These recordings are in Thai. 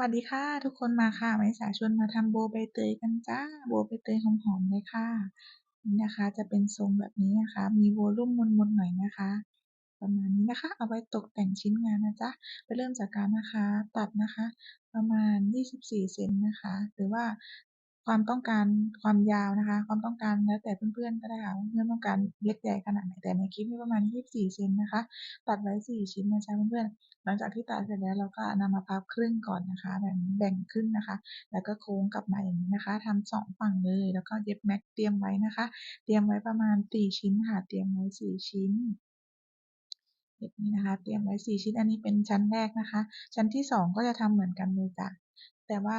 วัสดีค่ะ ทุกคนมาค่ะมาริสาชวนมาทำโบใบเตยกันจ้าโบใบเตยหอมๆเลยค่ะนี่นะคะ จะเป็นทรงแบบนี้นะคะ มีโวลลุ่มมนๆหน่อยนะคะ ประมาณนี้นะคะ เอาไว้ตกแต่งชิ้นงานนะจ๊ะไปเริ่มจากการนะคะ ตัดนะคะ ประมาณ 24 เซนนะคะ หรือว่า ความต้องการความยาวนะคะ ความต้องการแล้วแต่เพื่อนๆก็ได้ค่ะเพื่อนต้องการเล็กใหญ่ขนาดไหนแต่ในคลิปนี้ประมาณ 24เซนนะคะ ตัดไว้ 4 ชิ้นนะจ๊ะเพื่อนๆหลังจากที่ตัดเสร็จแล้วเราก็นำมาพับครึ่งก่อนนะคะแบบนี้แบ่งครึ่งนะคะ แล้วก็โค้งกลับมาอย่างนี้นะคะทำสองฝั่งเลย แล้วก็เย็บแม็กเตรียมไว้นะคะ เตรียมไว้ประมาณ 4 ชิ้นค่ะเตรียมไว้ 4 ชิ้นแบบนี้นะคะ เตรียมไว้ 4 ชิ้นอันนี้เป็นชั้นแรกนะคะ ชั้นที่ 2 ก็จะทำเหมือนกันเลยจ้ะแต่ว่า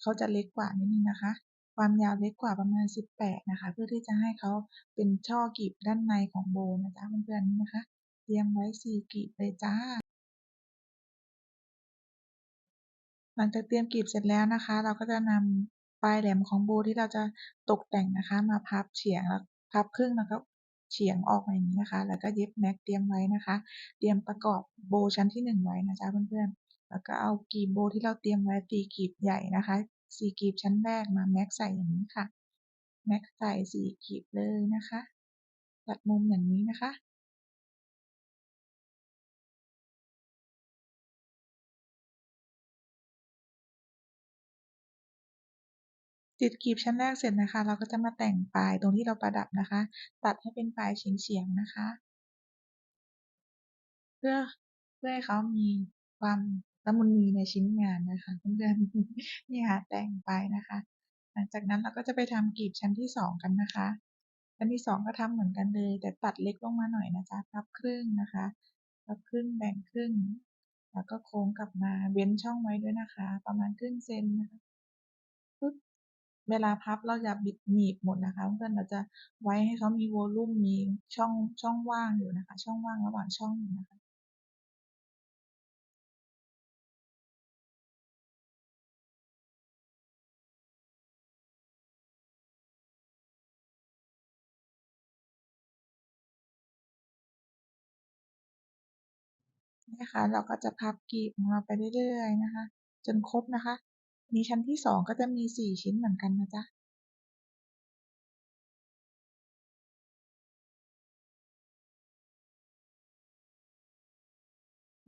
เขาจะเล็กกว่านิดนึงนะคะ ความยาวเล็กกว่าประมาณ 18 นะคะ เพื่อที่จะให้เขาเป็นช่อกีบด้านในของโบนะจ๊ะเพื่อนๆนี่นะคะเตรียมไว้ 4กีบเลยจ้า หลังจากเตรียมกลีบเสร็จแล้วนะคะ เราก็จะนำปลายแหลมของโบที่เราจะตกแต่งนะคะ มาพับเฉียงแล้วพับครึ่งแล้วก็เฉียงออกมาอย่างนี้นะคะ แล้วก็เย็บแม็กเตรียมไว้นะคะ เตรียมประกอบโบชั้นที่หนึ่งไว้นะจ๊ะเพื่อนๆ แล้วก็เอากลีบโบที่เราเตรียมไว้ตีกลีบใหญ่นะคะ สี่กลีบชั้นแรกมาแม็กใส่อย่างนี้ค่ะ แม็กใส่สี่กลีบเลยนะคะ ตัดมุมอย่างนี้นะคะ ติดกลีบชั้นแรกเสร็จนะคะ เราก็จะมาแต่งปลายตรงที่เราประดับนะคะ ตัดให้เป็นปลายเฉียงๆนะคะ เพื่อเพื่อให้เขามีความ มุนีในชิ้นงานนะคะเพื่อนๆนี่ค่ะแต่งไปนะคะ หลังจากนั้นเราก็จะไปทำกลีบชั้นที่สองกันนะคะชั้นที่สองก็ทำเหมือนกันเลย แต่ตัดเล็กลงมาหน่อยนะจ๊ะพับครึ่งนะคะพับครึ่งแบ่งครึ่ง แล้วก็โค้งกลับมาเว้นช่องไว้ด้วยนะคะ ประมาณครึ่งเซนนะคะปึ๊บเวลาพับเราอย่าบิดหนีบหมดนะคะเพื่อนเราจะไว้ให้เขามีวอลลุ่มมีช่องช่องว่างอยู่นะคะ ช่องว่างระหว่างช่องอยู่นะคะ นะคะ เราก็จะพับกลีบของเราไปเรื่อยๆนะคะ จนครบนะคะมีชั้นที่สองก็จะมีสี่ชิ้นเหมือนกันนะจ๊ะ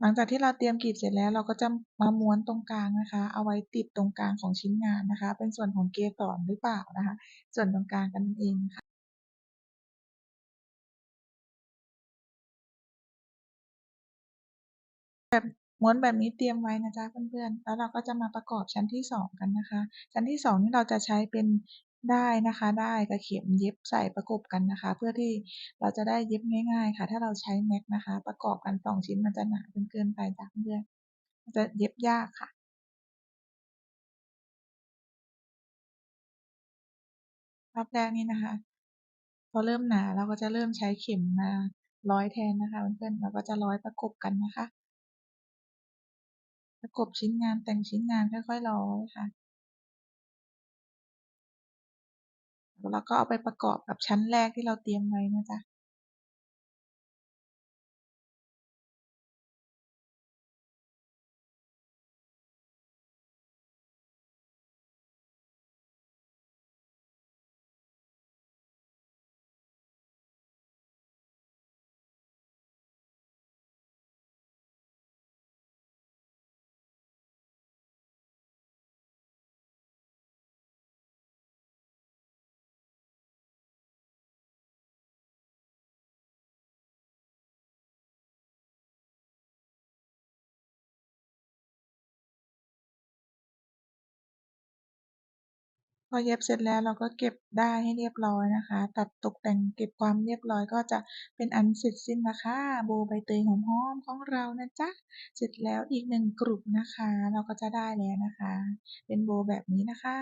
หลังจากที่เราเตรียมกลีบเสร็จแล้วเราก็จะมาม้วนตรงกลางนะคะ เอาไว้ติดตรงกลางของชิ้นงานนะคะ เป็นส่วนของเกสรหรือเปล่านะคะ ส่วนตรงกลางกันนั่นเองค่ะ แบบม้วนแบบนี้เตรียมไว้นะจ๊ะเพื่อนๆ แล้วเราก็จะมาประกอบชั้นที่สองกันนะคะ ชั้นที่สองนี่เราจะใช้เป็นได้นะคะ ได้กับเข็มเย็บใส่ประกบกันนะคะ เพื่อที่เราจะได้เย็บง่าย ๆ ค่ะ ถ้าเราใช้แม็กนะคะ ประกอบกันสองชิ้นมันจะหนาจนเกินไปจ้ะเพื่อนๆจะเย็บยากค่ะรอบแรกนี่นะคะ พอเริ่มหนาเราก็จะเริ่มใช้เข็มมาร้อยแทนนะคะเพื่อนๆเราก็จะร้อยประกบกันนะคะ ประกบชิ้นงานแต่งชิ้นงานค่อยๆร้อยค่ะ แล้วก็เอาไปประกอบกับชั้นแรกที่เราเตรียมไว้นะจ๊ะ พอเย็บเสร็จแล้วเราก็เก็บได้ให้เรียบร้อยนะคะ ตัดตกแต่งเก็บความเรียบร้อยก็จะเป็นอันเสร็จสิ้นนะคะโบใบเตยหอมๆของเรานะจ๊ะเสร็จแล้วอีกหนึ่งกลุ่มนะคะ เราก็จะได้แล้วนะคะ เป็นโบแบบนี้นะคะ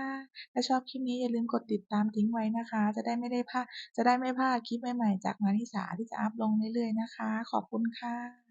ถ้าชอบคลิปนี้อย่าลืมกดติดตามทิ้งไว้นะคะ จะได้ไม่ได้พลาดจะได้ไม่พลาดคลิปใหม่ๆจากมาริสาที่จะอัพลงเรื่อยๆนะคะ ขอบคุณค่ะ